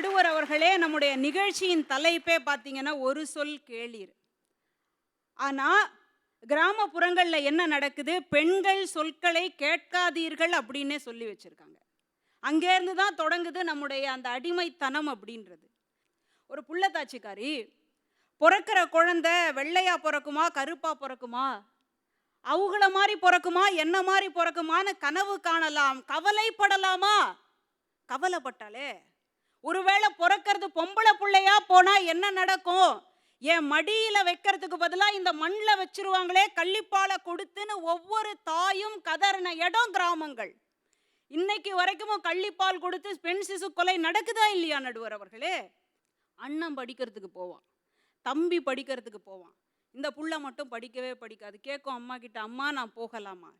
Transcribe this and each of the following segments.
நடுவர் அவர்களே நம்முடைய நிகழ்ச்சியின் தலைப்பே பார்த்தீங்கன்னா ஒரு சொல் கேளீர். ஆனால் கிராமப்புறங்களில் என்ன நடக்குது? பெண்கள் சொற்களை கேட்காதீர்கள் அப்படின்னே சொல்லி வச்சுருக்காங்க. அங்கேருந்து தான் தொடங்குது நம்முடைய அந்த அடிமைத்தனம் அப்படின்றது. ஒரு புள்ளத்தாச்சிக்காரி பிறக்கிற குழந்தை வெள்ளையா பிறக்குமா? கருப்பாக பிறக்குமா? அவங்கள மாதிரி பிறக்குமா? என்ன மாதிரி பிறக்குமான்னு கனவு காணலாம். கவலைப்படலாமா? கவலைப்பட்டாலே ஒருவேளை பிறக்கிறது பொம்பளை பிள்ளையா போனால் என்ன நடக்கும்? என் மடியில் வைக்கிறதுக்கு பதிலாக இந்த மண்ணில் வச்சிருவாங்களே கள்ளிப்பாலை கொடுத்துன்னு ஒவ்வொரு தாயும் கதறின இடம் கிராமங்கள். இன்னைக்கு வரைக்கும் கள்ளிப்பால் கொடுத்து பெண் சிசு கொலை நடக்குதா இல்லையா நடுவர் அவர்களே? அண்ணன் படிக்கிறதுக்கு போவான். தம்பி படிக்கிறதுக்கு போவான். இந்த புள்ள மட்டும் படிக்கவே படிக்காது. கேட்கும் அம்மா கிட்ட அம்மா நான் போகலாமா?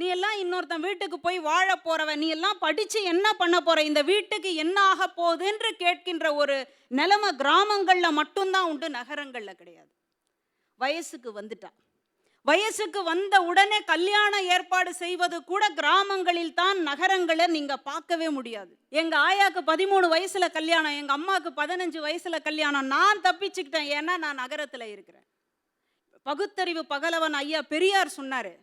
நீ எல்லாம் இன்னொருத்தன் வீட்டுக்கு போய் வாழ போறவ நீ எல்லாம் படிச்சு என்ன பண்ண போற? இந்த வீட்டுக்கு என்ன ஆக போகுதுன்னு கேட்கின்ற ஒரு நிலைமை கிராமங்கள்ல மட்டும்தான் உண்டு நகரங்கள்ல கிடையாது. வயசுக்கு வந்துட்டான். வயசுக்கு வந்த உடனே கல்யாண ஏற்பாடு செய்வது கூட கிராமங்களில் தான் நகரங்களை நீங்க பார்க்கவே முடியாது. எங்க ஆயாக்கு பதிமூணு வயசுல கல்யாணம் எங்க அம்மாவுக்கு பதினஞ்சு வயசுல கல்யாணம் நான் தப்பிச்சுக்கிட்டேன். ஏன்னா நான் நகரத்துல இருக்கிறேன். பகுத்தறிவு பகலவன் ஐயா பெரியார் சொன்னாரு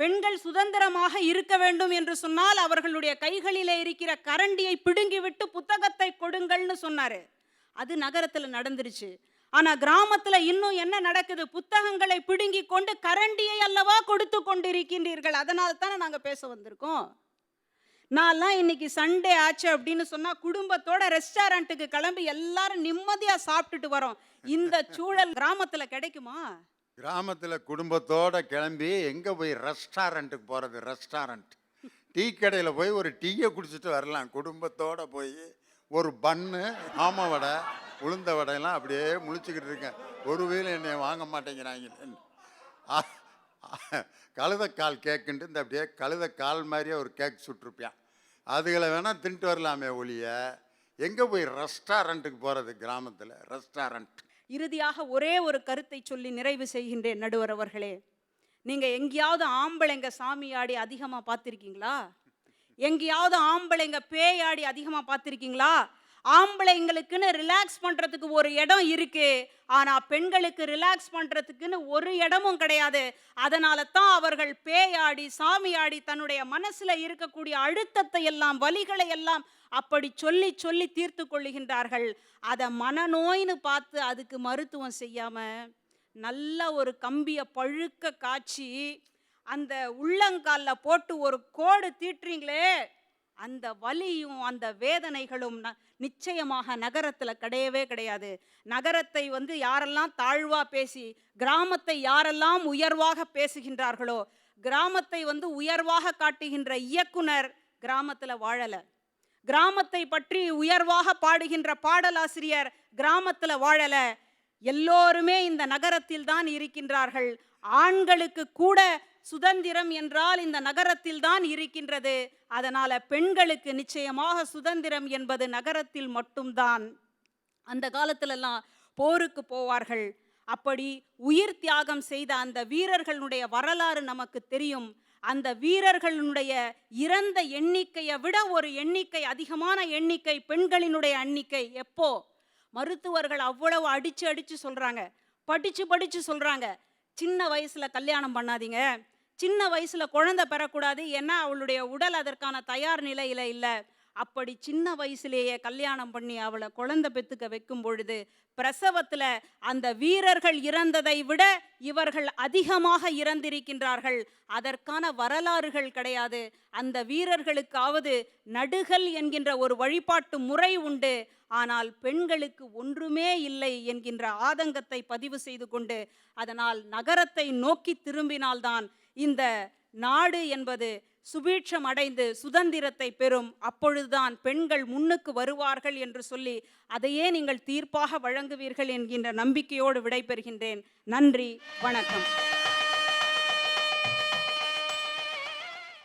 பெண்கள் சுதந்திரமாக இருக்க வேண்டும் என்று சொன்னால் அவர்களுடைய கைகளிலே இருக்கிற கரண்டியை பிடுங்கிவிட்டு புத்தகத்தை கொடுங்கள்னு சொன்னாரு. அது நகரத்துல நடந்துருச்சு. ஆனா கிராமத்துல இன்னும் என்ன நடக்குது? புத்தகங்களை பிடுங்கி கொண்டு கரண்டியை அல்லவா கொடுத்து கொண்டிருக்கின்றீர்கள். அதனால தானே நாங்க பேச வந்திருக்கோம். நான்லாம் இன்னைக்கு சண்டே ஆச்சு அப்படின்னு சொன்னா குடும்பத்தோட ரெஸ்டாரண்ட்டுக்கு கிளம்பி எல்லாரும் நிம்மதியா சாப்பிட்டுட்டு வரோம். இந்த சூழல் கிராமத்துல கிடைக்குமா? கிராமத்தில் குடும்பத்தோடு கிளம்பி எங்கே போய் ரெஸ்டாரண்ட்டுக்கு போகிறது ரெஸ்டாரண்ட் டீ கடையில் போய் ஒரு டீயை குடிச்சிட்டு வரலாம். குடும்பத்தோடு போய் ஒரு பன்னு ஆம வடை உளுந்த வடையெல்லாம் அப்படியே முழிச்சுக்கிட்டு இருக்கேன். ஒரு வேளை என்னை வாங்க மாட்டேங்கிறாங்க கழுதக்கால் கேக்குன்ட்டு இந்த அப்படியே கழுதக்கால் மாதிரியே ஒரு கேக் சுட்டிருப்பேன். அதுகளை வேணால் தின்ட்டு வரலாமே ஒழிய எங்கே போய் ரெஸ்டாரண்ட்டுக்கு போகிறது கிராமத்தில்? ரெஸ்டாரண்ட் இறுதியாக ஒரே ஒரு கருத்தை சொல்லி நிறைவு செய்கின்றேன் நடுவர் அவர்களே. எங்கேயாவது ஆம்பளைங்க சாமியாடி அதிகமாக பார்த்துருக்கீங்களா? எங்கேயாவது ஆம்பளைங்க பேயாடி அதிகமாக பார்த்துருக்கீங்களா? ஆம்பளைங்களுக்குன்னு ரிலாக்ஸ் பண்ணுறதுக்கு ஒரு இடம் இருக்குது ஆனால் பெண்களுக்கு ரிலாக்ஸ் பண்ணுறதுக்குன்னு ஒரு இடமும் கிடையாது. அதனால தான் அவர்கள் பேயாடி சாமியாடி தன்னுடைய மனசில் இருக்கக்கூடிய அழுத்தத்தை எல்லாம் வலிகளை எல்லாம் அப்படி சொல்லி சொல்லி தீர்த்து கொள்ளுகின்றார்கள். அதை மனநோய்னு பார்த்து அதுக்கு மருத்துவம் செய்யாமல் நல்ல ஒரு கம்பியை பழுக்க காய்ச்சி அந்த உள்ளங்காலில் போட்டு ஒரு கோடு தீட்டுறீங்களே அந்த வலியும் அந்த வேதனைகளும் ந- நிச்சயமாக நகரத்தில் கிடையவே கிடையாது. நகரத்தை வந்து யாரெல்லாம் தாழ்வாக பேசி கிராமத்தை யாரெல்லாம் உயர்வாக பேசுகின்றார்களோ கிராமத்தை வந்து உயர்வாக காட்டுகின்ற இயக்குனர் கிராமத்தில் வாழலை. கிராமத்தை பற்றி உயர்வாக பாடுகின்ற பாடலாசிரியர் கிராமத்தில் வாழலை. எல்லோருமே இந்த நகரத்தில் தான் இருக்கின்றார்கள். ஆண்களுக்கு கூட சுதந்திரம் என்றால் இந்த நகரத்தில் தான் இருக்கின்றது. அதனால பெண்களுக்கு நிச்சயமாக சுதந்திரம் என்பது நகரத்தில் மட்டும்தான். அந்த காலத்திலெல்லாம் போருக்கு போவார்கள். அப்படி உயிர் தியாகம் செய்த அந்த வீரர்களுடைய வரலாறு நமக்கு தெரியும். அந்த வீரர்களுடைய இறந்த எண்ணிக்கையை விட ஒரு எண்ணிக்கை அதிகமான எண்ணிக்கை பெண்களினுடைய எண்ணிக்கை எப்போ? மருத்துவர்கள் அவ்வளவு அடிச்சு அடிச்சு சொல்றாங்க. படிச்சு படிச்சு சொல்றாங்க. சின்ன வயசுல கல்யாணம் பண்ணாதீங்க. சின்ன வயசுல குழந்தை பெறக்கூடாது. ஏன்னா அவளுடைய உடல் அதற்கான தயார் நிலையில இல்லை. அப்படி சின்ன வயசுலேயே கல்யாணம் பண்ணி அவளை குழந்தை பெத்துக்க வைக்கும் பொழுது பிரசவத்துல அந்த வீரர்கள் இறந்ததை விட இவர்கள் அதிகமாக இறந்திருக்கின்றார்கள். அதற்கான வரலாறுகள் கிடையாது. அந்த வீரர்களுக்காவது நடுகள் என்கின்ற ஒரு வழிபாட்டு முறை உண்டு. ஆனால் பெண்களுக்கு ஒன்றுமே இல்லை என்கின்ற ஆதங்கத்தை பதிவு செய்து கொண்டு அதனால் நகரத்தை நோக்கி திரும்பினால்தான் இந்த நாடு என்பது சுபீட்சம் அடைந்து சுதந்திரத்தை பெறும். அப்பொழுதுதான் பெண்கள் முன்னுக்கு வருவார்கள் என்று சொல்லி அதையே நீங்கள் தீர்ப்பாக வழங்குவீர்கள் என்கின்ற நம்பிக்கையோடு விடைபெறுகின்றேன். நன்றி வணக்கம்.